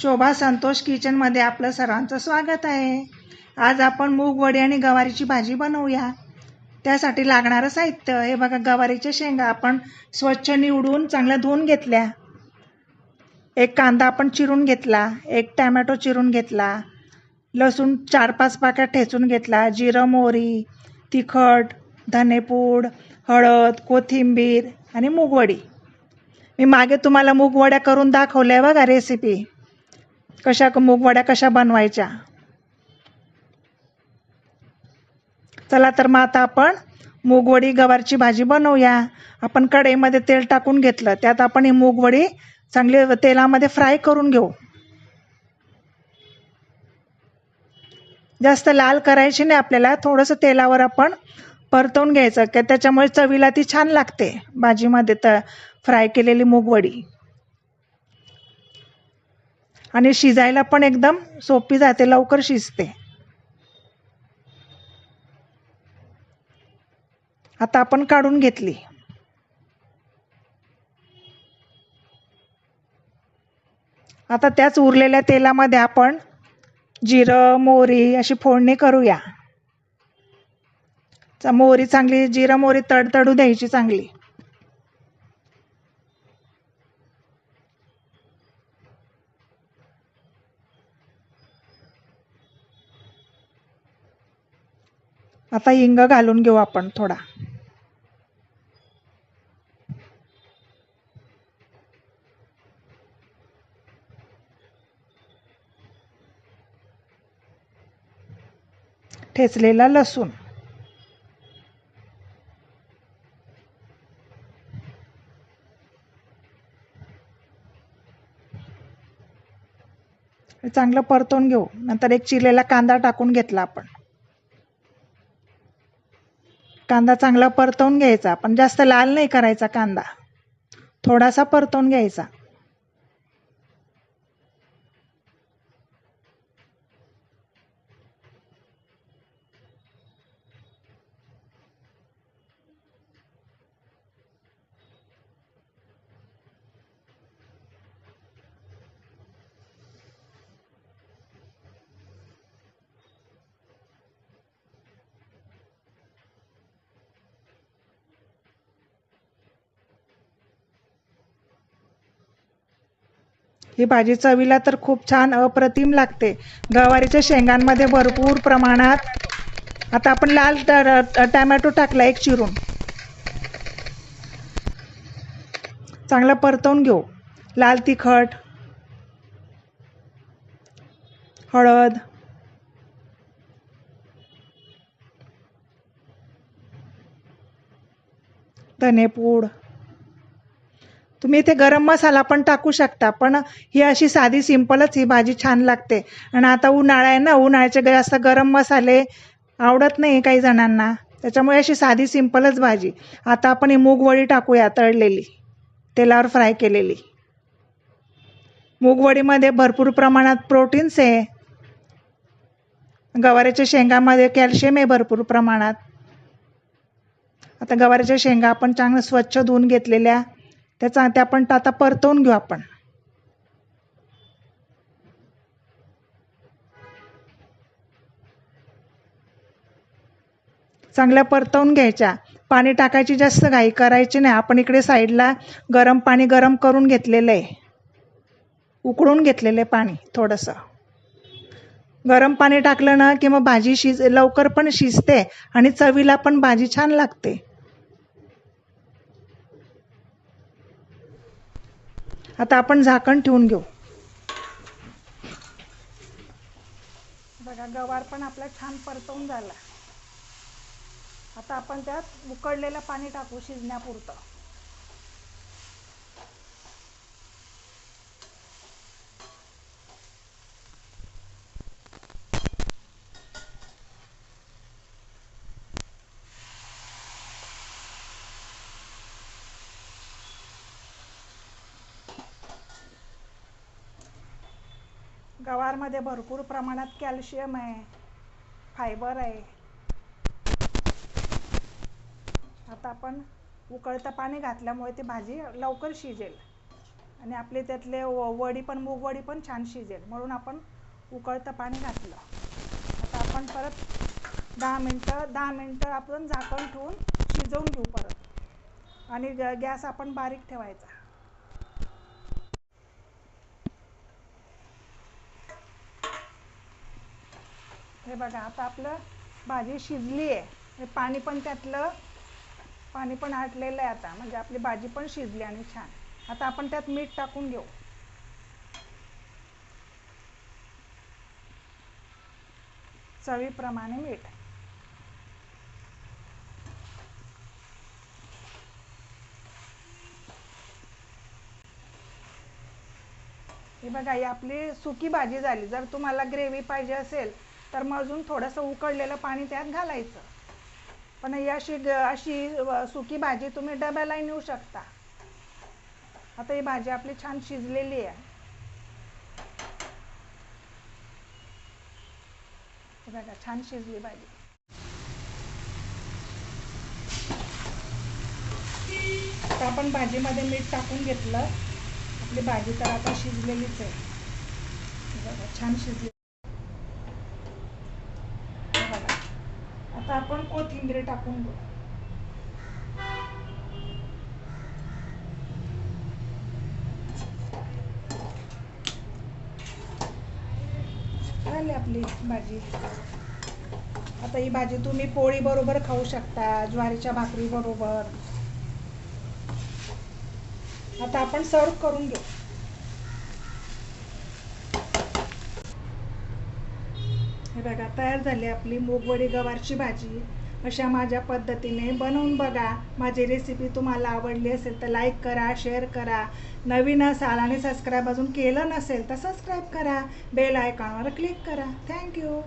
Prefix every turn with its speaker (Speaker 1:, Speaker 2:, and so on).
Speaker 1: शोभा संतोष किचनमध्ये आपलं सर्वांचं स्वागत आहे. आज आपण मूग वडी आणि गवारीची भाजी बनवूया. त्यासाठी लागणारं साहित्य हे बघा गवारीच्या शेंगा आपण स्वच्छ निवडून चांगल्या धुवून घेतल्या. एक कांदा आपण चिरून घेतला एक टॅमॅटो चिरून घेतला लसूण चार पाच पाक्या ठेचून घेतला जिरं मोहरी तिखट धनेपूड हळद कोथिंबीर आणि मूगवडी मी मागे तुम्हाला मूगवड्या करून दाखवल्या बघा रेसिपी कशा मूगवड्या कशा बनवायच्या? चला तर मग आता आपण मूगवडी गवारची भाजी बनवूया. आपण कढईमध्ये तेल टाकून घेतलं. त्यात आपण ही मूगवडी चांगली तेलामध्ये फ्राय करून घेऊ. जास्त लाल करायची नाही आपल्याला. थोडंसं तेलावर आपण परतवून घ्यायचं. की त्याच्यामुळे चवीला ती छान लागते भाजीमध्ये तर फ्राय केलेली मूगवडी. आणि शिजायला पण एकदम सोपी जाते लवकर शिजते. आता आपण काढून घेतली. आता त्याच उरलेल्या तेलामध्ये आपण जिरं मोहरी अशी फोडणी करूया. मोहरी चांगली जिरं मोहरी तडतडू द्यायची चांगली. आता हिंग घालून घेऊ आपण थोडा. ठेचलेला लसूण. चांगलं परतून घेऊ. नंतर एक चिरलेला कांदा टाकून घेतला आपण. कांदा चांगला परतवून घ्यायचा पण जास्त लाल नाही करायचा कांदा. थोडासा परतवून घ्यायचा. ही भाजी चवीला तर खूप छान अप्रतिम लागते. गवारीच्या शेंगांमध्ये भरपूर प्रमाणात आता आपण लाल टॅमॅटो टाकला एक चिरून. चांगला परतवून घेऊ. लाल तिखट हळद धनेपूड. तुम्ही इथे गरम मसाला पण टाकू शकता पण ही अशी साधी सिंपलच ही भाजी छान लागते. आणि आता उन्हाळा आहे ना उन्हाळ्याचे जास्त गरम मसाले आवडत नाही काही जणांना. त्याच्यामुळे अशी साधी सिंपलच भाजी. आता आपण ही मूगवडी टाकूया तळलेली तेलावर फ्राय केलेली. मूगवडीमध्ये भरपूर प्रमाणात प्रोटीन्स आहे. गवारीच्या शेंगामध्ये कॅल्शियम आहे भरपूर प्रमाणात. आता गवारीच्या शेंगा आपण चांगलं स्वच्छ धुवून घेतलेल्या. त्याचा त्या पण आता परतवून घेऊ आपण. चांगल्या परतवून घ्यायच्या. पाणी टाकायची जास्त घाई करायची नाही. आपण इकडे साईडला गरम पाणी गरम करून घेतलेलं आहे. उकळून घेतलेलं आहे पाणी थोडंसं. गरम पाणी टाकलं ना की मग भाजी शिज लवकर पण शिजते आणि चवीला पण भाजी छान लागते. आता आपण झाकण ठेवून घेऊ. बघा गवार पण आपला छान परतवून झाला. आता आपण त्यात उकळलेलं पाणी टाकू शिजण्यापुरतं. गवारमध्ये भरपूर प्रमाणात कॅल्शियम आहे फायबर आहे. आता आपण उकळतं पाणी घातल्यामुळे ती भाजी लवकर शिजेल. आणि आपले त्यातले व- वडी पण मुगवडी पण छान शिजेल. म्हणून आपण उकळतं पाणी घातलं. आता आपण परत दहा मिनटं दहा मिनटं आपण झाकण ठेवून शिजवून घेऊ परत. आणि ग- गॅस आपण बारीक ठेवायचा. हे बघा आता आपलं भाजी शिजली आहे. हे पाणी पण त्यातलं पाणी पण आटलेलं आहे आता. म्हणजे आपली भाजी पण शिजली आणि छान. आता आपण त्यात मीठ टाकून घेऊ. चवीप्रमाणे मीठ. हे बघा ही आपली सुकी भाजी झाली. जर तुम्हाला ग्रेव्ही पाहिजे असेल तर मग अजून थोडंसं उकळलेलं पाणी त्यात घालायचं. पण ही अशी ग- अशी सुकी भाजी तुम्ही डब्यालाही नेऊ शकता. आता ही भाजी आपली छान शिजलेली आहे. बघा छान शिजली भाजी. आता आपण भाजीमध्ये मीठ टाकून घेतलं. आपली भाजी तर आता शिजलेलीच आहे. बघा छान शिजली हे बघा आता आपण कोथिंबीर टाकून घेऊ. झाली आपली भाजी. आता ही भाजी तुम्ही पोळी बरोबर खाऊ शकता ज्वारीच्या भाकरी बरोबर. आता आपण सर्व करून घेऊ. हे बघा तयार झाली आपली मूगवडी गवारची भाजी. अशा माझ्या पद्धतीने बनवून बघा. माझी रेसिपी तुम्हाला आवडली असेल तर लाईक करा शेअर करा. नवीन असाल आणि सबस्क्राईब अजून केलं नसेल तर सबस्क्राईब करा. बेल आयकॉनवर क्लिक करा. थँक्यू